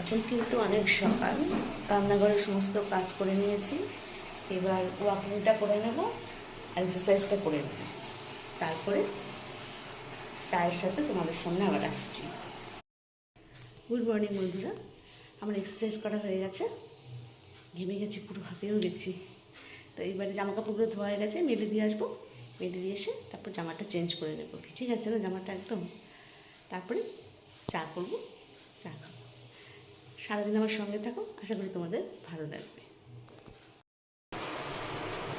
এখন কিন্তু অনেক সকাল। রান্নাঘরের সমস্ত কাজ করে নিয়েছি। এবার ওয়াকিংটা করে নেব আর এক্সারসাইজটা করে নেব। তারপরে চায়ের সাথে তোমাদের সামনে আবার আসছি। গুড মর্নিং বন্ধুরা। আমার এক্সারসাইজ করা হয়ে গেছে। ঘেমে গেছি, পুরো হাঁপিয়েও গেছি। তো এইবারে জামা কাপড়গুলো ধোয়া হয়ে গেছে, মেলে দিয়ে আসব। মেলে দিয়ে এসে তারপর জামাটা চেঞ্জ করে নেব। ভিজে গেছে না? জামাটা একদম। তারপরে চা করব। চা খাব। সারাদিন আমার সঙ্গে থাকো, আশা করি তোমাদের ভালো লাগবে।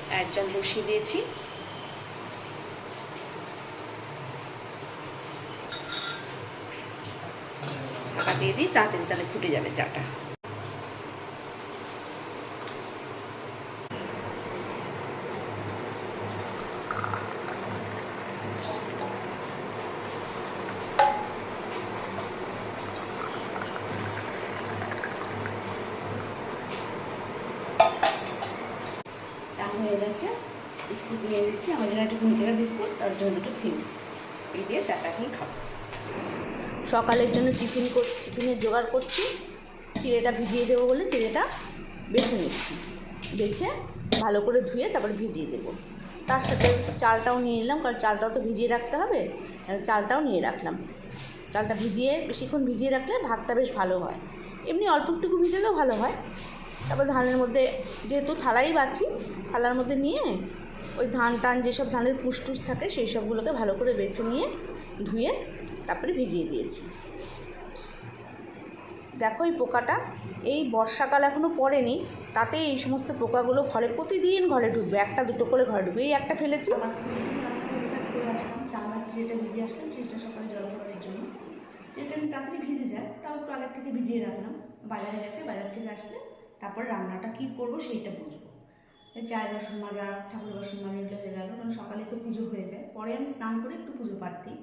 চায়ের জল বসিয়ে দিয়েছি। দিয়ে দিই, তাড়াতাড়ি তাহলে ফুটে যাবে চাটা। চা হয়ে গেছে বিস্কুট নিয়ে দিচ্ছি আমার জন্য একটা কুড়ি বিস্কুট তার জন্য দুটো থিম। এই দিয়ে চাটা এখন খাব। সকালের জন্য টিফিন টিফিনের জোগাড় করছি। চিড়েটা ভিজিয়ে দেবো বলে চিড়েটা বেছে নিচ্ছি। বেছে ভালো করে ধুয়ে তারপর ভিজিয়ে দেবো। তার সাথে চালটাও নিয়ে নিলাম, কারণ চালটাও তো ভিজিয়ে রাখতে হবে। চালটাও নিয়ে রাখলাম। চালটা ভিজিয়ে, বেশিক্ষণ ভিজিয়ে রাখলে ভাতটা বেশ ভালো হয়। এমনি অল্প একটুকু ভিজালেও ভালো হয়। তারপর ধানের মধ্যে যেহেতু থালাই বাছি, থালার মধ্যে নিয়ে ওই ধান টান যেসব ধানের পুষ্টুস থাকে সেই সবগুলোকে ভালো করে বেছে নিয়ে ধুয়ে তারপরে ভিজিয়ে দিয়েছি। দেখো এই পোকাটা, এই বর্ষাকাল এখনও পড়েনি, তাতে এই সমস্ত পোকাগুলো ঘরে প্রতিদিন ঘরে ঢুকবে, একটা দুটো করে ঘরে ঢুকবে এই একটা ফেলেছি। চা বা চিড়েটা ভিজিয়ে আসলাম, চিড়েটা সকালে জলখাবারের জন্য। চিড়েটা আমি তাড়াতাড়ি ভিজে যায়, তাও একটু আগের থেকে ভিজিয়ে রাখলাম বাজারে গেছে বাজার থেকে আসলে তারপর রান্নাটা কী করব সেইটা বুঝব। চায়ের বাসন মাজা ঠাকুর বাসন মাজা এগুলো হয়ে গেল, কারণ সকালে তো পুজো হয়ে যায়। পরে আমি স্নান করে একটু পুজো পাঠ দিই।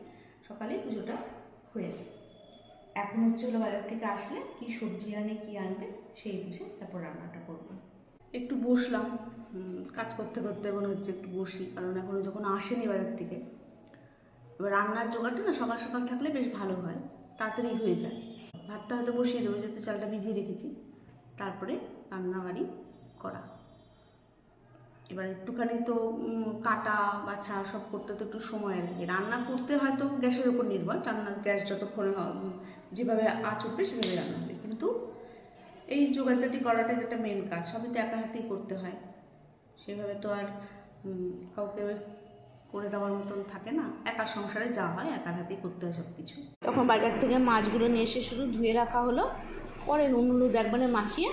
সকালে পুজোটা হয়ে যায়। এখন হচ্ছে হলো বাজার থেকে আসলে কি সবজি আনে, কি আনবে, সেই বুঝে তারপর রান্নাটা করব। একটু বসলাম। কাজ করতে করতে মনে হচ্ছে একটু বসি, কারণ এখনও যখন আসেনি বাজার থেকে, এবার রান্নার জোগাড়টা না সকাল সকাল থাকলে বেশ ভালো হয়, তাড়াতাড়ি হয়ে যায়। ভাতটা হয়তো বসিয়ে দেবো, যেহেতু চালটা ভিজিয়ে রেখেছি। তারপরে রান্নাবাড়ি করা। এবার একটুখানি তো কাটা, বাছা সব করতে তো একটু সময় লাগে। রান্না করতে হয়তো গ্যাসের ওপর নির্ভর। রান্না গ্যাস যতক্ষণে যেভাবে আঁচ উঠবে সেভাবে রান্না হবে। কিন্তু এই জোগাড়জাটি করাটাই একটা মেন কাজ, সবই তো একা হাতেই করতে হয়। সেভাবে তো আর কাউকে করে দেওয়ার মতন থাকে না। একার সংসারে যা হয়, একার হাতেই করতে হয় সব কিছু তখন বাজার থেকে মাছগুলো নিয়ে এসে শুধু ধুয়ে রাখা হলো। পরে নুন হলুদ একবারে মাখিয়ে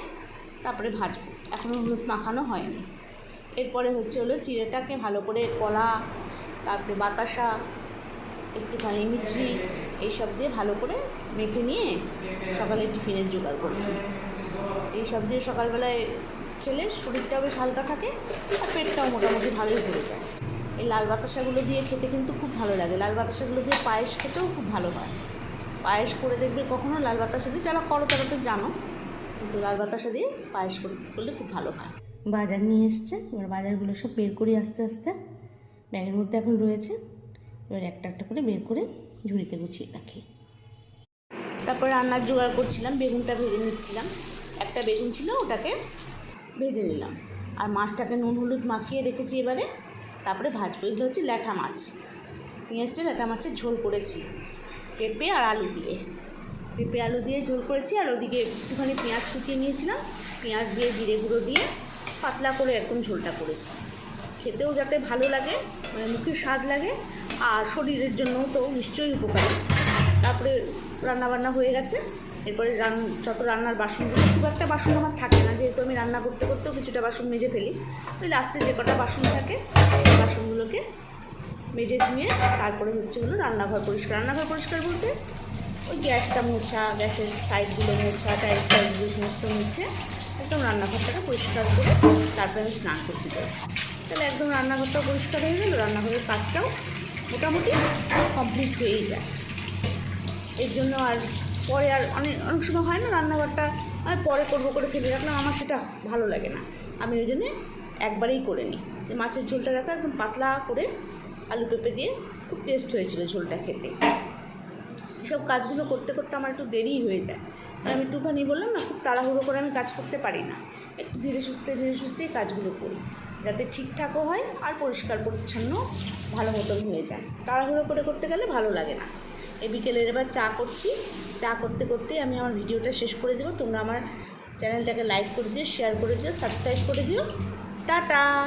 তারপরে ভাজবো। এখনও হলুদ মাখানো হয়নি। এরপরে হচ্ছে হলো চিড়েটাকে ভালো করে কলা, তারপরে বাতাসা, একটুখানি মিছরি এইসব দিয়ে ভালো করে মেখে নিয়ে সকালে টিফিনের জোগাড় করব। এইসব দিয়ে সকালবেলায় খেলে শরীরটাও বেশ হালকা থাকে আর পেটটাও মোটামুটি ভালোই ভরে যায়। এই লাল বাতাসাগুলো দিয়ে খেতে কিন্তু খুব ভালো লাগে। লাল বাতাসাগুলো দিয়ে পায়েস খেতেও খুব ভালো হয়। পায়েস করে দেখবে কখনো? লাল বাতাসা দিয়ে যারা করো তারা তো জানো। কিন্তু লাল বাতাসা দিয়ে পায়েস করে করলে খুব ভালো হয়। বাজার নিয়ে এসছে। এবার বাজারগুলো সব বের করি আস্তে আস্তে। ব্যাগের মধ্যে এখন রয়েছে। এবার একটা একটা করে বের করে ঝুড়িতে গুছিয়ে রাখি। তারপর রান্নার জোগাড় করছিলাম বেগুনটা ভেজে নিচ্ছিলাম। একটা বেগুন ছিল ওটাকে ভেজে নিলাম। আর মাছটাকে নুন হলুদ মাখিয়ে রেখেছি এবারে। তারপরে ভাজবো। এগুলো হচ্ছে ল্যাঠা মাছ। নিয়ে এসছে ল্যাঠা মাছের ঝোল করেছি। পেঁপে আর আলু দিয়ে। পেঁপে, আলু দিয়ে ঝোল করেছি আর ওদিকে একটুখানি পেঁয়াজ কুচিয়ে নিয়েছিলাম। পেঁয়াজ দিয়ে জিরে গুঁড়ো দিয়ে পাতলা করে একদম ঝোলটা করেছি। খেতেও যাতে ভালো লাগে মানে মুখে স্বাদ লাগে আর শরীরের জন্যও তো নিশ্চয়ই উপকারী। তারপরে রান্নাবান্না হয়ে গেছে। এরপরে রান, যত রান্নার বাসনগুলো, খুব একটা বাসন আমার থাকে না, যেহেতু আমি রান্না করতে করতেও কিছুটা বাসন মেজে ফেলি। ওই লাস্টে যে কটা বাসন থাকে বাসনগুলোকে মেজে ধুয়ে তারপরে হচ্ছে হলো রান্নাঘর পরিষ্কার। রান্নাঘর পরিষ্কার বলতে ওই গ্যাসটা মোছা, গ্যাসের সাইডগুলো মোছা টাইস টাইসগুলো সমস্ত মুছে একদম রান্নাঘরটাকে পরিষ্কার করে তারপরে আমি স্নান করতে যাই। তাহলে একদম রান্নাঘরটাও পরিষ্কার হয়ে গেল, রান্নাঘরের কাজটাও মোটামুটি কমপ্লিট হয়েই যায়। এর জন্য আর পরে আর অনেক অনেক সময় হয় না রান্নাঘরটা আর পরে করব করে ফেলে রাখলাম, আমার সেটা ভালো লাগে না। আমি ওই জন্যে একবারেই করে নিই। মাছের ঝোলটা রাখা একদম পাতলা করে আলু পেঁপে দিয়ে খুব টেস্ট হয়েছিল ঝোলটা খেতে। এসব কাজগুলো করতে করতে আমার একটু দেরিই হয়ে যায়। আমি একটুখানি বললাম, না, খুব তাড়াহুড়ো করে আমি কাজ করতে পারি না। একটু ধীরে সুস্থে, ধীরে সুস্থেই কাজগুলো করি। যাতে ঠিকঠাকও হয় আর পরিষ্কার পরিচ্ছন্ন ভালো মতন হয়ে যায়। তাড়াহুড়ো করে করতে গেলে ভালো লাগে না। এই বিকেলের এবার চা করছি। চা করতে করতেই আমি আমার ভিডিওটা শেষ করে দেবো। তোমরা আমার চ্যানেলটাকে লাইক করে দিও শেয়ার করে দিও সাবস্ক্রাইব করে দিও। টাটা!